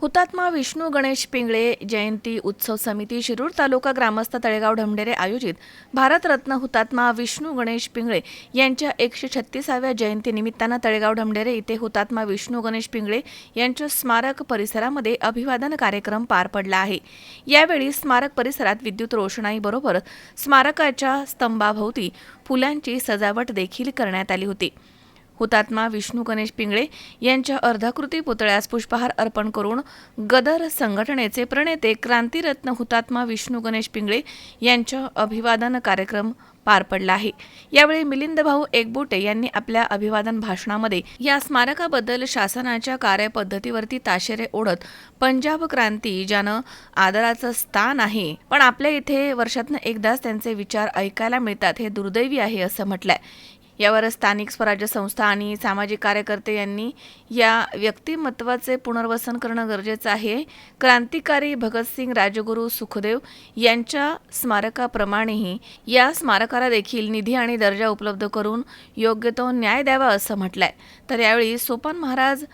हुतात्मा विष्णू गणेश पिंगळे जयंती उत्सव समिती शिरूर तालुका ग्रामस्थ तळेगाव ढमढेरे आयोजित भारतरत्न हुतात्मा विष्णू गणेश पिंगळे यांच्या एकशे छत्तीसाव्या जयंतीनिमित्तानं तळेगाव ढमढेरे इथे हुतात्मा विष्णू गणेश पिंगळे यांच्या स्मारक परिसरामध्ये अभिवादन कार्यक्रम पार पडला आहे. यावेळी स्मारक परिसरात विद्युत रोषणाईबरोबर स्मारकाच्या स्तंभाभोवती फुलांची सजावट देखील करण्यात आली होती. हुतात्मा विष्णू गणेश पिंगळे यांच्या अर्धाकृती पुतळ्यास पुष्पहार अर्पण करून गदर संघटनेचे प्रणेते क्रांतिरत्न हुतात्मा विष्णू गणेश पिंगळे यांच्या अभिवादन कार्यक्रम पार पडला आहे. यावेळी मिलिंद भाऊ एकबोटे यांनी आपल्या अभिवादन भाषणामध्ये या स्मारकाबद्दल शासनाच्या कार्यपद्धतीवरती ताशेरे ओढत पंजाब क्रांती ज्यानं आदराचं स्थान आहे पण आपल्या इथे वर्षातनं एकदाच त्यांचे विचार ऐकायला मिळतात हे दुर्दैवी आहे असं म्हटलंय. यावर स्थानिक स्वराज्य संस्था आणि सामाजिक कार्यकर्ते यांनी या व्यक्तिमत्वाचे पुनर्वसन करणं गरजेचं आहे. क्रांतिकारी भगतसिंग राजगुरू सुखदेव यांच्या स्मारकाप्रमाणेही या स्मारकाला देखील निधी आणि दर्जा उपलब्ध करून योग्य तो न्याय द्यावा असं म्हटलंय. तर यावेळी सोपान महाराज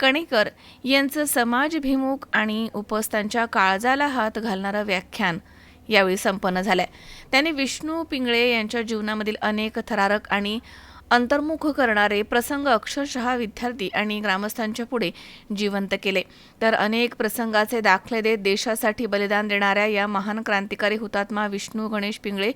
कणेकर यांचं समाजभिमुख आणि उपस्थांच्या काळजाला हात घालणारं व्याख्यान यावेळी संपन्न झाल्या. त्यांनी विष्णू पिंगळे यांच्या जीवनामधील अनेक थरारक आणि अंतर्मुख करणारे प्रसंग अक्षरशः विद्यार्थी आणि ग्रामस्थांच्या पुढे जिवंत केले. तर अनेक प्रसंगाचे दाखले देत देशासाठी बलिदान देणाऱ्या या महान क्रांतिकारी हुतात्मा विष्णू गणेश पिंगळे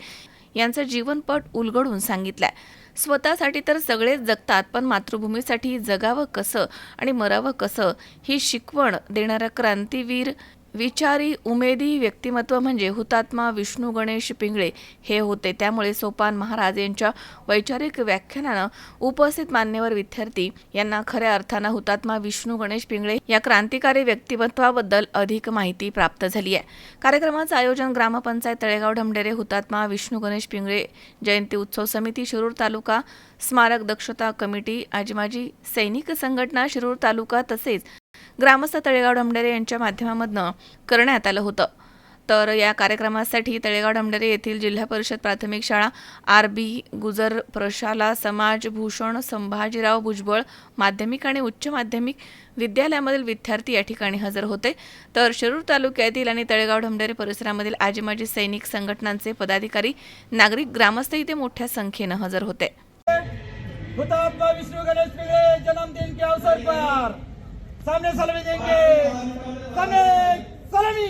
यांचं जीवनपट उलगडून सांगितलाय. स्वतःसाठी तर सगळेच जगतात पण मातृभूमीसाठी जगावं कसं आणि मरावं कसं ही शिकवण देणारा क्रांतीवीर विचारी उमेदी व्यक्तिमत्व म्हणजे हुतात्मा विष्णू गणेश पिंगळे हे होते. त्यामुळे सोपान महाराज यांच्या वैचारिक व्याख्यानानं उपस्थित मान्यवर विद्यार्थी यांना खऱ्या अर्थानं हुतात्मा विष्णू गणेश पिंगळे या क्रांतिकारी व्यक्तिमत्वाबद्दल अधिक माहिती प्राप्त झाली आहे. कार्यक्रमाचं आयोजन ग्रामपंचायत तळेगाव ढमढेरे हुतात्मा विष्णू गणेश पिंगळे जयंती उत्सव समिती शिरूर तालुका स्मारक दक्षता कमिटी आजमाजी सैनिक संघटना शिरूर तालुका तसेच ग्रामस्थ तळेगाव डमडेरे यांच्या माध्यमामधनं करण्यात आलं होतं. तर या कार्यक्रमासाठी तळेगाव डमडेरे येथील जिल्हा परिषद प्राथमिक शाळा आर बी गुजर प्रशाला समाज भूषण संभाजीराव भुजबळ माध्यमिक आणि उच्च माध्यमिक विद्यालयामधील विद्यार्थी या ठिकाणी हजर होते. तर शिरूर तालुक्यातील आणि तळेगाव ढमढेरे परिसरामधील आजीमाजी सैनिक संघटनांचे पदाधिकारी नागरिक ग्रामस्थ इथे मोठ्या संख्येनं हजर होते. सामने सलामी देंगे सामने सलामी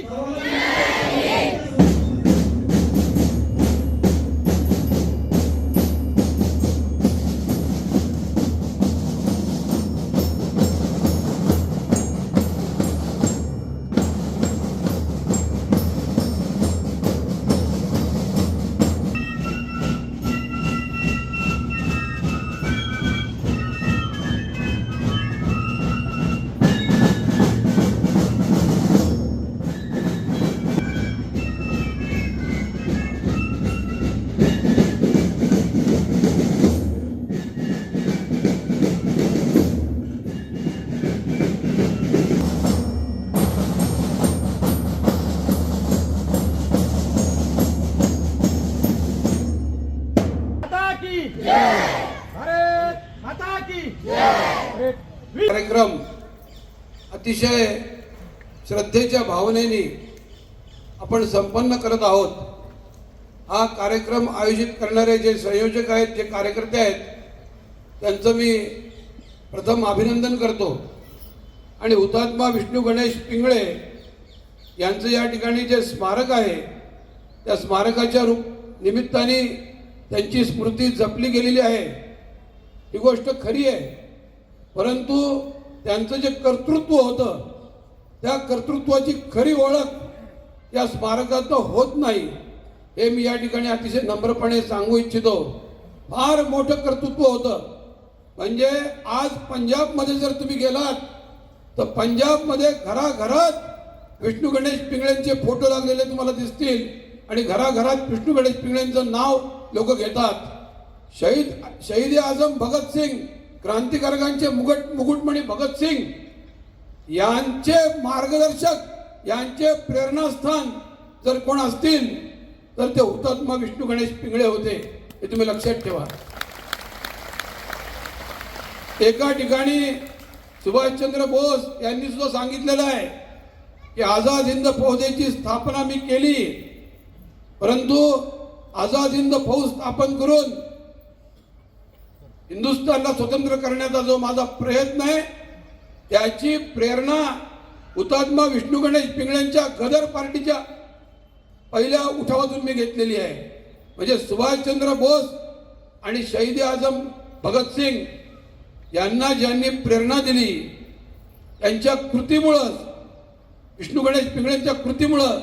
अतिशय श्रद्धेच्या भावनेने आपण संपन्न करत आहोत. हा कार्यक्रम आयोजित करणारे जे संयोजक आहेत जे कार्यकर्ते आहेत त्यांचं मी प्रथम अभिनंदन करतो. आणि हुतात्मा विष्णू गणेश पिंगळे यांचं या ठिकाणी जे स्मारक आहे त्या स्मारकाच्या रूप निमित्ताने त्यांची स्मृती जपली गेलेली आहे. ही गोष्ट खरी आहे. परंतु त्यांचं जे कर्तृत्व होतं त्या कर्तृत्वाची खरी ओळख या स्मारकातनं होत नाही. हे मी या ठिकाणी अतिशय नम्रपणे सांगू इच्छितो. फार मोठं कर्तृत्व होतं. म्हणजे आज पंजाबमध्ये जर तुम्ही गेलात तर पंजाबमध्ये घराघरात विष्णू गणेश पिंगळेंचे फोटो लागलेले तुम्हाला दिसतील आणि घराघरात विष्णू गणेश पिंगळेंचं नाव लोक घेतात. शहीद शहीद आझम भगतसिंग क्रांतिकारकांचे मुगट मुकुटमणी भगतसिंग यांचे मार्गदर्शक यांचे प्रेरणास्थान जर कोण असतील तर ते हुतात्मा विष्णू गणेश पिंगळे होते हे तुम्ही लक्षात ठेवा. एका ठिकाणी सुभाषचंद्र बोस यांनी सुद्धा सांगितलेलं आहे की आझाद हिंद फौजेची स्थापना मी केली परंतु आझाद हिंद फौज स्थापन करून हिंदुस्थानला स्वतंत्र करण्याचा जो माझा प्रयत्न आहे त्याची प्रेरणा हुतात्मा विष्णू गणेश पिंगळ्यांच्या गदर पार्टीच्या पहिल्या उठावातून मी घेतलेली आहे. म्हणजे सुभाषचंद्र बोस आणि शहीद आझम भगतसिंग यांना ज्यांनी प्रेरणा दिली त्यांच्या कृतीमुळं विष्णू गणेश पिंगळ्यांच्या कृतीमुळं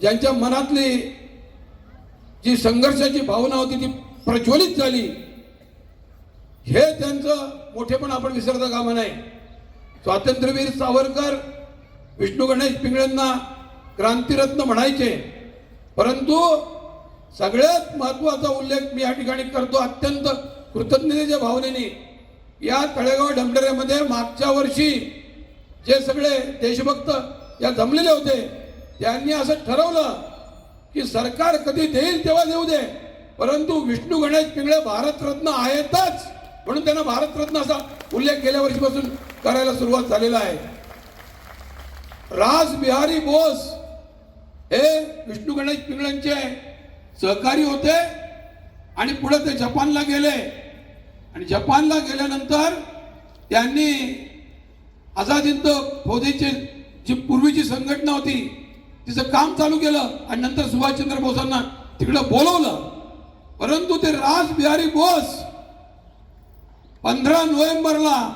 ज्यांच्या मनातली जी संघर्षाची भावना होती ती प्रज्वलित झाली. हे त्यांचं मोठेपण आपण विसरता कामा नाही. स्वातंत्र्यवीर सावरकर विष्णू गणेश पिंगळ्यांना क्रांतिरत्न म्हणायचे. परंतु सगळ्यात महत्त्वाचा उल्लेख मी या ठिकाणी करतो अत्यंत कृतज्ञतेच्या भावनेने. या तळेगाव ढमढेऱ्यामध्ये मागच्या वर्षी जे सगळे देशभक्त या जमलेले होते त्यांनी असं ठरवलं की सरकार कधी देईल तेव्हा देऊ दे. परंतु विष्णू गणेश पिंगळे भारतरत्न आहेतच. म्हणून त्यांना भारतरत्न असा उल्लेख गेल्या वर्षीपासून करायला सुरुवात झालेला आहे. राज बिहारी बोस हे विष्णू गणेश पिंगळांचे सहकारी होते आणि पुढे ते जपानला गेले. आणि जपानला गेल्यानंतर त्यांनी आझाद हिंद जी पूर्वीची संघटना होती तिचं काम चालू केलं आणि नंतर सुभाषचंद्र बोसांना तिकडं बोलवलं. परंतु ते राज बिहारी बोस पंधरा नोव्हेंबरला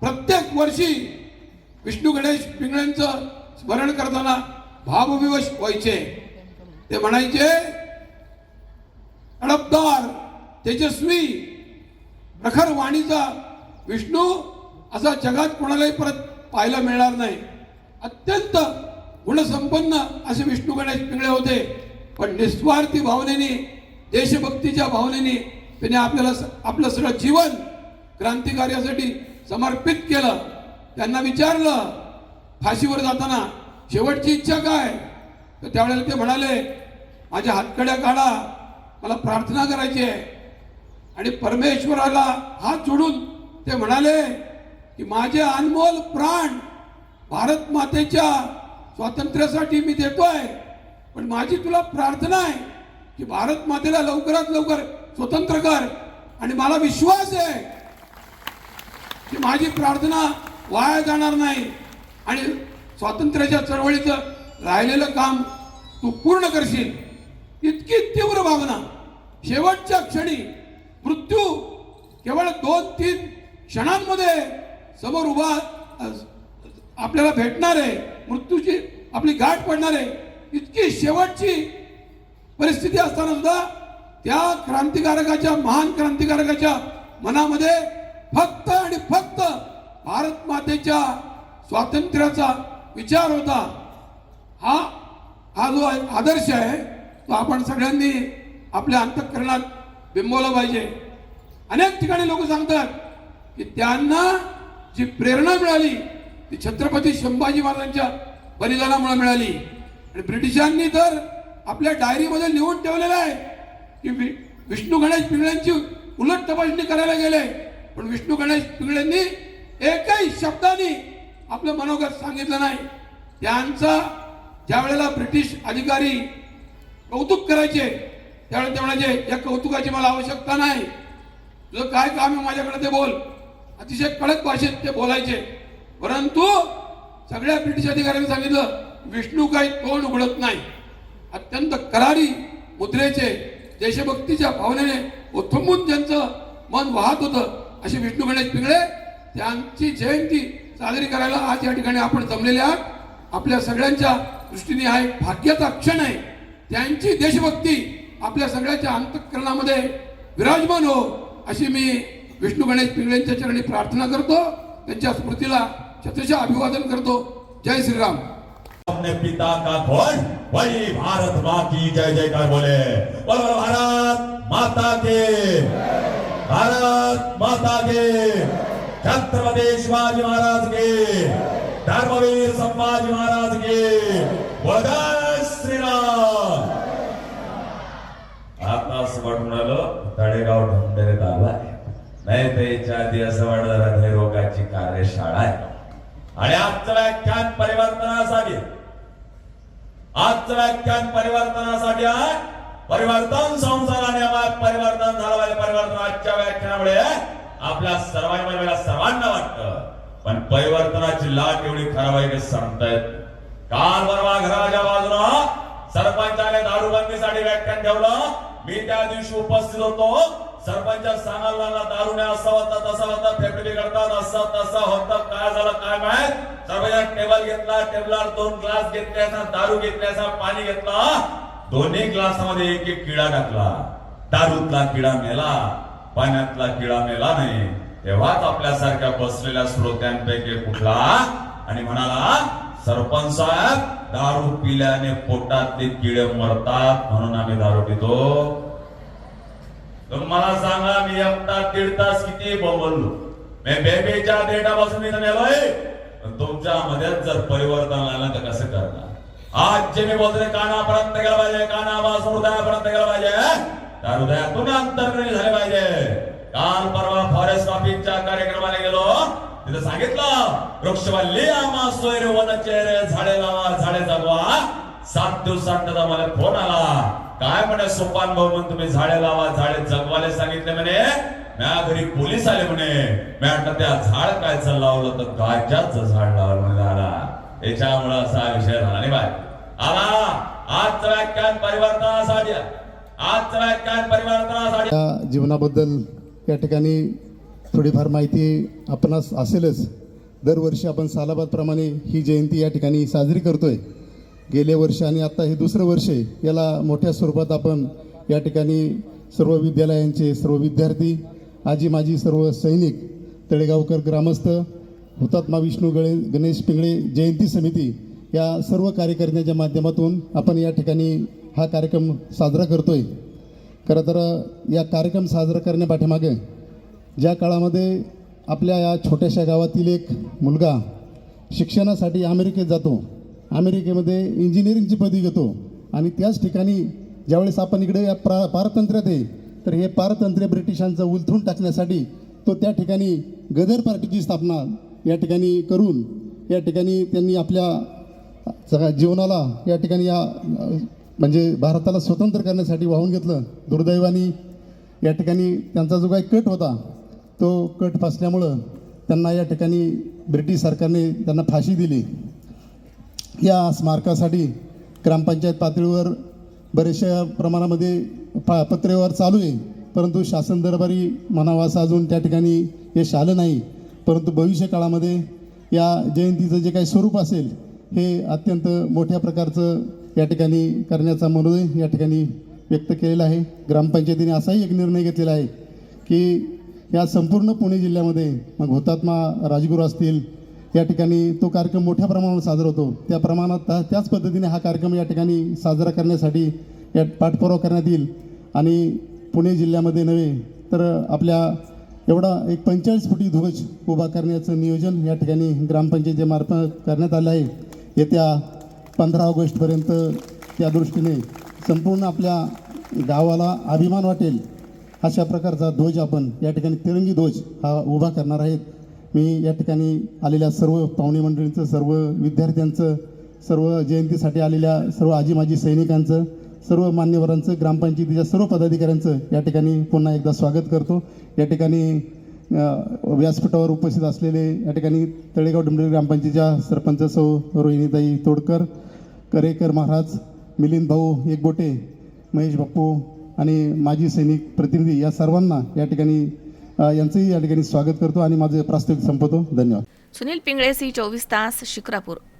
प्रत्येक वर्षी विष्णू गणेश पिंगळ्यांचं स्मरण करताना भावविवश व्हायचे. ते म्हणायचे अडपदार तेजस्वी प्रखर वाणीचा विष्णू असा जगात कोणालाही परत पाहायला मिळणार नाही. अत्यंत गुणसंपन्न असे विष्णू गणेश पिंगळे होते. पण निस्वार्थी भावनेने देशभक्तीच्या भावनेने त्याने आपल्याला आपलं सगळं जीवन क्रांतिकार्यासाठी समर्पित केलं. त्यांना विचारलं फाशीवर जाताना शेवटची इच्छा काय? तर त्यावेळेला ते म्हणाले माझ्या हातकड्या काढा मला प्रार्थना करायची आहे. आणि परमेश्वराला हात जोडून ते म्हणाले की माझे अनमोल प्राण भारत मातेच्या स्वातंत्र्यासाठी मी देतोय पण माझी तुला प्रार्थना आहे की भारत मातेला लवकरात लवकर स्वतंत्र कर आणि मला विश्वास आहे माझी प्रार्थना वाया जाणार नाही. आणि स्वातंत्र्याच्या चळवळीचं राहिलेलं काम तू पूर्ण करशील. इतकी तीव्र भावना. शेवटच्या क्षणी मृत्यू केवळ दोन तीन क्षणांमध्ये समोर उभा आपल्याला भेटणार आहे. मृत्यूची आपली गाठ पडणार आहे. इतकी शेवटची परिस्थिती असताना सुद्धा त्या क्रांतिकारकाच्या महान क्रांतिकारकाच्या मनामध्ये फक्त आणि फक्त भारत मातेच्या स्वातंत्र्याचा विचार होता. हा हा जो आदर्श आहे तो आपण सगळ्यांनी आपल्या अंतःकरणात बिंबवला पाहिजे. अनेक ठिकाणी लोक सांगतात की त्यांना जी प्रेरणा मिळाली ती छत्रपती संभाजी महाराजांच्या बलिदानामुळे मिळाली. आणि ब्रिटिशांनी तर आपल्या डायरीमध्ये लिहून ठेवलेलं आहे की वि- विष्णू गणेश पिंगळ्यांची उलट तपासणी करायला गेले. पण विष्णू गणेश पिंगळ्यांनी एकही शब्दाने आपलं मनोगत सांगितलं नाही. त्यांचा ज्या वेळेला ब्रिटिश अधिकारी कौतुक करायचे त्यावेळेला ते म्हणायचे या कौतुकाची मला आवश्यकता नाही. तुझं काय काम आहे माझ्याकडे ते बोल. अतिशय कडक भाषेत ते बोलायचे. परंतु सगळ्या ब्रिटिश अधिकाऱ्यांनी सांगितलं विष्णू काही तोंड उघडत नाही. अत्यंत करारी मुद्रेचे देशभक्तीच्या भावनेने उत्थंबून ज्यांचं मन वाहत होतं. असे विष्णू गणेश पिंगळे त्यांची जयंती साजरी करायला आज या ठिकाणी आपण जमलेले आहात. आपल्या सगळ्यांच्या दृष्टीने हा एक भाग्याचा क्षण आहे. त्यांची देशभक्ती आपल्या सगळ्याच्या अंतकरणामध्ये विराजमान हो अशी मी विष्णू गणेश पिंगळेंच्या चरणी प्रार्थना करतो. त्यांच्या स्मृतीला छत्रशा अभिवादन करतो. जय श्रीराम. अपने पिता का ध्वज वही भारत माँ की जय जयकार बोले बोलो भारत माता के। भारत माता के छत्रपति शिवाजी महाराज के धर्मवीर संभाजी महाराज के श्रीराम। आता असं वाटून आलं तळेगाव ढमढेरेत आलाय नाही त्याच्या दिवस आधी असं वाटलं हृदयरोगाची कार्यशाळा आहे. आणि आजचं व्याख्यान परिवर्तनासाठी. आजचं व्याख्यान परिवर्तनासाठी आहे परिवर्तन संसाराने परिवर्तन झालं पाहिजे परिवर्तन आजच्या व्याख्यानामुळे आपल्या सर्वांना सर्वांना वाटतं. पण परिवर्तनाची लाट एवढी खराब आहे की सांगता काल परवा घराच्या बाजूला सरपंचाने दारूबंदीसाठी व्याख्यान ठेवलं. मी त्या दिवशी उपस्थित होतो. सरपंच सांगायला लागला दारू नाही असं होतं तसं होतं फेफडे करतात असं तसं होतं काय झालं काय माहीत? सरपंच टेबल घेतला टेबलावर दोन ग्लास घेतल्याचा दारू घेतल्याचा पाणी घेतला. दोन्ही ग्लासामध्ये एक एक किडा टाकला. दारूतला किडा मेला पाण्यातला किडा मेला नाही. तेव्हाच आपल्यासारख्या बसलेल्या श्रोत्यांपैकी कुठला आणि म्हणाला सरपंच साहेब दारू पिल्याने पोटातले किडे मरतात म्हणून आम्ही दारू पितो. तर मला सांगा मी एकटा दीड तास किती बोललो मी बेबीच्या डेटापासून मी नेलोय पण तुमच्या मध्येच जर परिवर्तन आलं तर कसं करणार? आज जे मी बोलतोय कानापर्यंत गेलं पाहिजे कानापासून हृदयापर्यंत गेलं पाहिजे त्या हृदयातून अंतर्गणी झाले पाहिजे काल परवा फॉरेस्ट ऑफिसच्या कार्यक्रमाला गेलो तिथं सांगितलं वृक्षवल्ली आम्हा सोयरे वन चेहरे झाडे लावा झाडे जगवा सात दिवसात त्याचा मला फोन आला काय म्हणे सोपान भाऊ म्हणून तुम्ही झाडे लावा झाडे जगवाले सांगितले म्हणे म्या घरी पोलीस आले म्हणे मी म्हटलं त्या झाड काय लावलं तर गायच्याच झाड लावलं म्हणे झाला त्याच्यामुळं असा विषय झाला नाही बाय आला. आजचं व्याख्यान परिवर्तनासाठी आजचं व्याख्यान परिवर्तनासाठी या जीवनाबद्दल या ठिकाणी थोडीफार माहिती आपणास असेलच. दरवर्षी आपण सालाबादप्रमाणे ही जयंती या ठिकाणी साजरी करतोय. गेल्या वर्ष आणि आता हे दुसरं वर्ष आहे. याला मोठ्या स्वरूपात आपण या ठिकाणी सर्व विद्यालयांचे सर्व विद्यार्थी आजी माजी सर्व सैनिक तळेगावकर ग्रामस्थ हुतात्मा विष्णू गळे गणेश पिंगळे जयंती समिती या सर्व कार्यकर्त्यांच्या माध्यमातून आपण या ठिकाणी हा कार्यक्रम साजरा करतोय. खरं तर या कार्यक्रम साजरा करण्यापाठीमागे ज्या काळामध्ये आपल्या या छोट्याशा गावातील एक मुलगा शिक्षणासाठी अमेरिकेत जातो अमेरिकेमध्ये इंजिनिअरिंगची पदवी घेतो आणि त्याच ठिकाणी ज्यावेळेस आपण इकडे या प्रा पारतंत्र्यात आहे तर हे पारतंत्र्य ब्रिटिशांचं उलथून टाकण्यासाठी तो त्या ठिकाणी गदर पार्टीची स्थापना या ठिकाणी करून या ठिकाणी त्यांनी आपल्या सगळ्या जीवनाला या ठिकाणी या म्हणजे भारताला स्वतंत्र करण्यासाठी वाहून घेतलं. दुर्दैवाने या ठिकाणी त्यांचा जो काही कट होता तो कट फासल्यामुळं त्यांना या ठिकाणी ब्रिटिश सरकारने त्यांना फाशी दिली. या स्मारकासाठी ग्रामपंचायत पातळीवर बरेचशा प्रमाणामध्ये पा पत्रेवर चालू आहे. परंतु शासन दरबारी म्हणावा असं अजून त्या ठिकाणी यश आलं नाही. परंतु भविष्य काळामध्ये या जयंतीचं जे काही स्वरूप असेल हे अत्यंत मोठ्या प्रकारचं या ठिकाणी करण्याचा मनोदय या ठिकाणी व्यक्त केलेला आहे. ग्रामपंचायतीने असाही एक निर्णय घेतलेला आहे की या संपूर्ण पुणे जिल्ह्यामध्ये मग हुतात्मा राजगुरू असतील या ठिकाणी तो कार्यक्रम मोठ्या प्रमाणावर साजरा होतो. त्या प्रमाणात त्या- त्याच पद्धतीने हा कार्यक्रम या ठिकाणी साजरा करण्यासाठी या पाठपुरावा करण्यात येईल. आणि पुणे जिल्ह्यामध्ये नव्हे तर आपल्या एवढा एक पंचेचाळीस फुटी ध्वज उभा करण्याचं नियोजन या ठिकाणी ग्रामपंचायतीमार्फत करण्यात आलं आहे. येत्या पंधरा ऑगस्टपर्यंत त्या दृष्टीने संपूर्ण आपल्या गावाला अभिमान वाटेल अशा प्रकारचा ध्वज आपण या ठिकाणी तिरंगी ध्वज हा उभा करणार आहेत. मी या ठिकाणी आलेल्या सर्व पाहुणे मंडळींचं सर्व विद्यार्थ्यांचं सर्व जयंतीसाठी आलेल्या सर्व आजी माजी सैनिकांचं सर्व मान्यवरांचं ग्रामपंचायतीच्या सर्व पदाधिकाऱ्यांचं या ठिकाणी पुन्हा एकदा स्वागत करतो. या ठिकाणी व्यासपीठावर उपस्थित असलेले या ठिकाणी तळेगाव डुंबरी ग्रामपंचायतीच्या सरपंच सौ रोहिणीताई तोडकर करेकर महाराज मिलिंद भाऊ एकबोटे महेश बाप्पू आणि माजी सैनिक प्रतिनिधी या सर्वांना या ठिकाणी यांचंही या ठिकाणी स्वागत करतो आणि माझं प्रास्ताविक संपवतो. धन्यवाद. सुनील पिंगळे सी चोवीस तास शिक्रापूर.